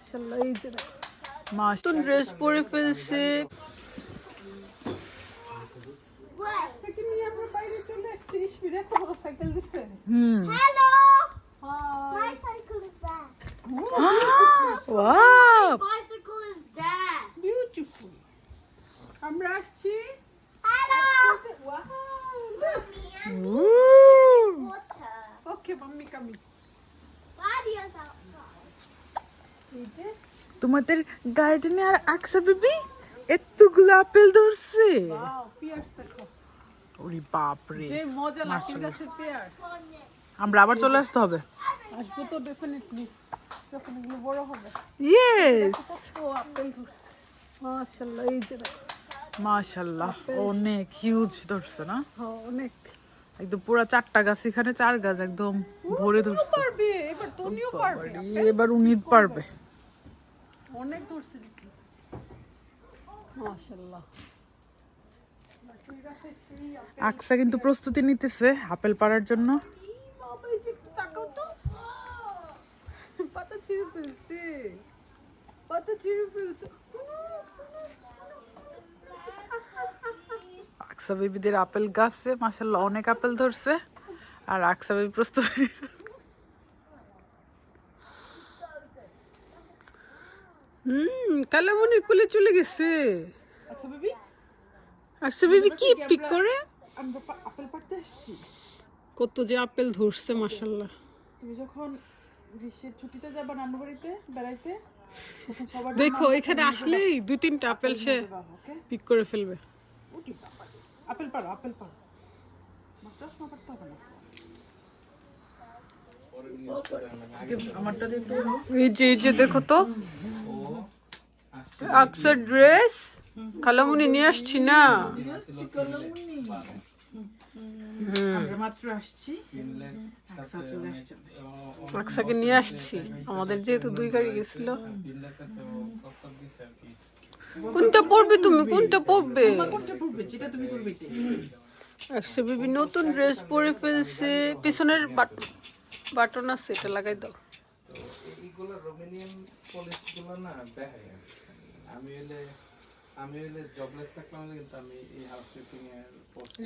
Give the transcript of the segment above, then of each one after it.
মাশাআল্লাহ এই যে নতুন ড্রেস পরে ফেলছে। সাইকেল নিয়ে আমরা বাইরে চলে আসছি। ইসমির সাইকেল দিচ্ছে হুম! Hi My cycle is there. Wow Bicycle is আমরা আসছি! Wow. Okay mummy come outside. তোমাদের গার্ডেনে আর আকসা বিবি এতগুলো আপেল ধরছে। ওরে বাপরে। যে মজা লাকির গাছের পেয়ার্স আমরা আবার চলে আসতে হবে। আসব তো ডেফিনেটলি যখন এগুলো বড় হবে। ইয়েস আপেল ধরছে। মাশাআল্লাহ এই যে দেখো। মাশাল্লাহ অনেক হিউজ ধরছে না? হ্যাঁ অনেক। একদম পুরো চারটা গাছ এখানে চার গাছ একদম ভরে ধরছে। এবার তুমিও পারবে এবার উনি পারবে। অনেক গাছের সেই আপেল আকসা কিন্তু প্রস্তুতি নিতেছে আপেল পাড়ার জন্য। পাতা ছিঁড়ে ফেলছে। পাতা ছিঁড়ে ফেলছে। আকসা বেবিদের আপেল গাছে মাশাল্লাহ অনেক আপেল ধরছে। আর আকসা বেবি প্রস্তুতি হুম কালামনি কোলে চলে গেছে। আচ্ছা বেবি। আচ্ছা বেবি কি পিক করে? আমরা আপেল পাড়তে আসছি। কত যে আপেল ধরছে মাশাআল্লাহ। তুমি যখন গ্রীষ্মের ছুটিতে যাবা নানু বাড়িতে বেড়াইতে দেখো এখানে আসলেই দুই তিনটা আপেল সে পিক করে ফেলবে। আপেল পারো আপেল পারো চশমা পারতে হবে না এই যে যে দেখো তো। ড্রেস। কালামুনি নিয়ে আসছি না। নিয়ে আসছি। আমাদের যেহেতু দুই গাড়ি গেছিল। কোনটা পড়বে তুমি? কোনটা পড়বে আকসা বিবি নতুন ড্রেস পরে ফেলছে। পিছনের বাটন আছে এটা লাগাই দাও। এইগুলো রোমেনিয়ান পলিসগুলো না দেখাই আমি হলে আমি হলে জবলেস থাকলাম কিন্তু আমি এই হাউস এর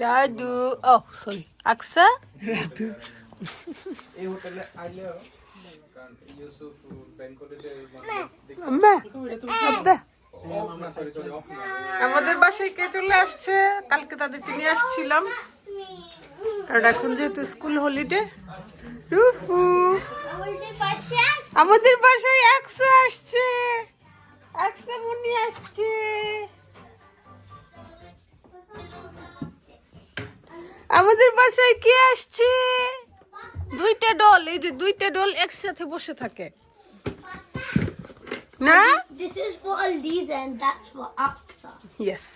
রাজু ও সরি আকসা? এই হোটেলে আইলেও কারণ ইউসুফ ব্যাংক হলিডে আম্মা আব্বা আমরা সরি সরি অফ না আমাদের বাসায় কে চলে আসছে? কালকে তাদেরকে নিয়ে আসছিলাম। কারণ এখন যেহেতু স্কুল হলিডে রুফু। আমাদের বাসায় একশো আসছে। একশো মুনি আসছে। আমাদের বাসায় কে আসছে? দুইটা ডল এই যে দুইটা ডল একসাথে বসে থাকে। না? This is for Aliza and that's for Aksa. Yes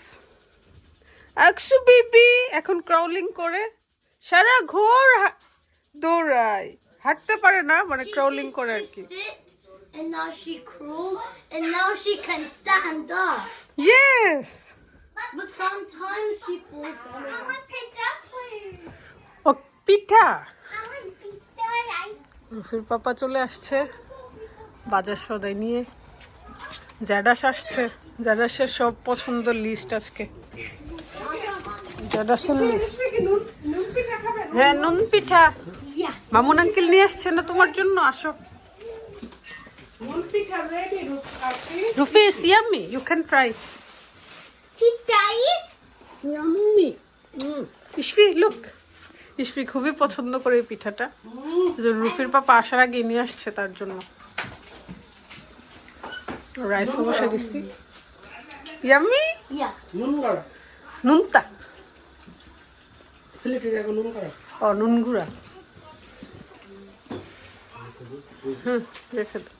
Aksu baby এখন ক্রাউলিং করে সারা ঘোর দৌড়ায় হাঁটতে পারে না মানে ক্রাউলিং করে আর কি and now she crawled and now she can stand up. Yes But sometimes she falls down. I want pizza ও পিঠা I want pizza রুফির পাপা চলে আসছে বাজার সদাই নিয়ে জ্যাডাস আসছে জ্যাডাসের সব পছন্দ লিস্ট আজকে জ্যাডাসের লিস্ট হ্যাঁ নুন পিঠা. মামুন আঙ্কেল নিয়ে আসছে না তোমার জন্য? আসো। Rufi yummy you can try Pizza is yummy Isfi look Isfi খুবই পছন্দ করে এই পিঠাটা। যে রুফির পাপা আসার আগে নিয়ে আসছে তার জন্য। রাইস বসে দিচ্ছি। ইয়াম্মি নুন করা নুনতা সিলেটের এখন নুন করা ও নুন গুঁড়া হুম রেখে দাও